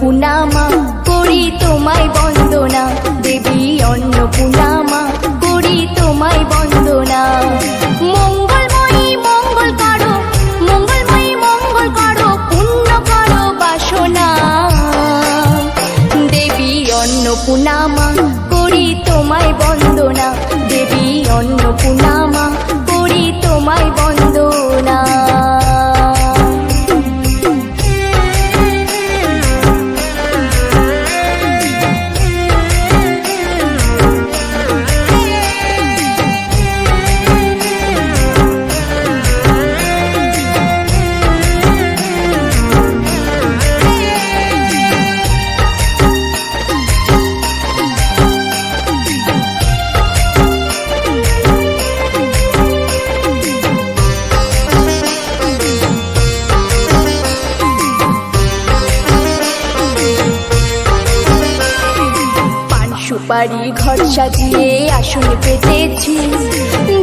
পুনামা করি তোমায় বন্ধ বাড়ি ঘর সাজিয়ে আসন পেতেছি।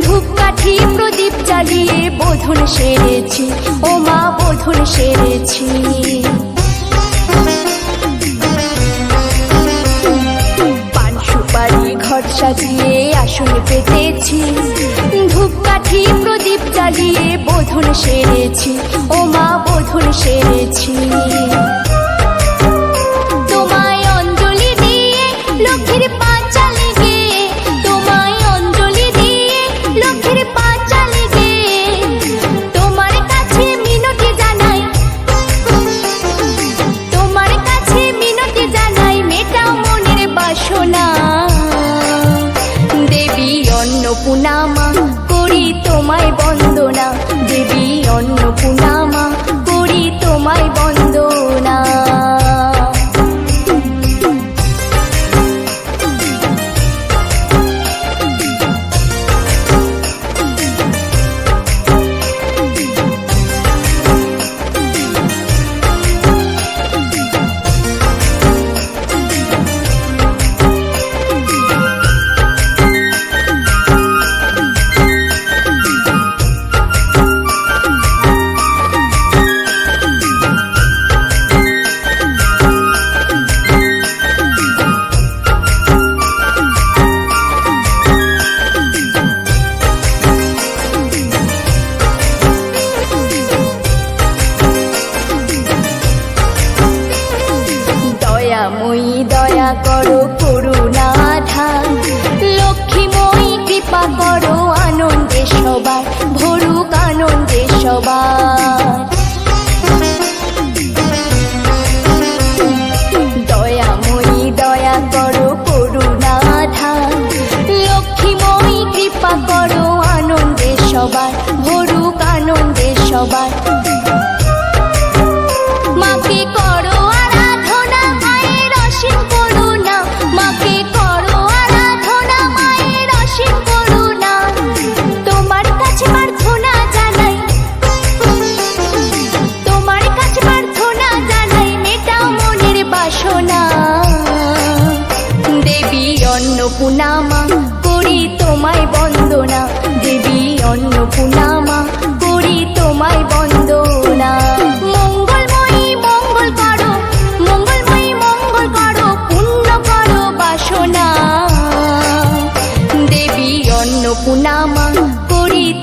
ধূপকাঠি প্রদীপ জ্বালিয়ে বোধন সেরেছি। ও মা বোধন সেরেছি। পান সুপারি ঘর সাজিয়ে আসন পেতেছি। ধূপকাঠি প্রদীপ জ্বালিয়ে বোধন সেরেছি। ও মা বোধন সেরেছি।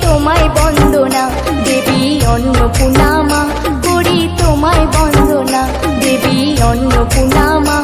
তোমায় বন্দনা দেবী অন্নপূর্ণা মা করি তোমায় বন্দনা দেবী অন্নপূর্ণা মা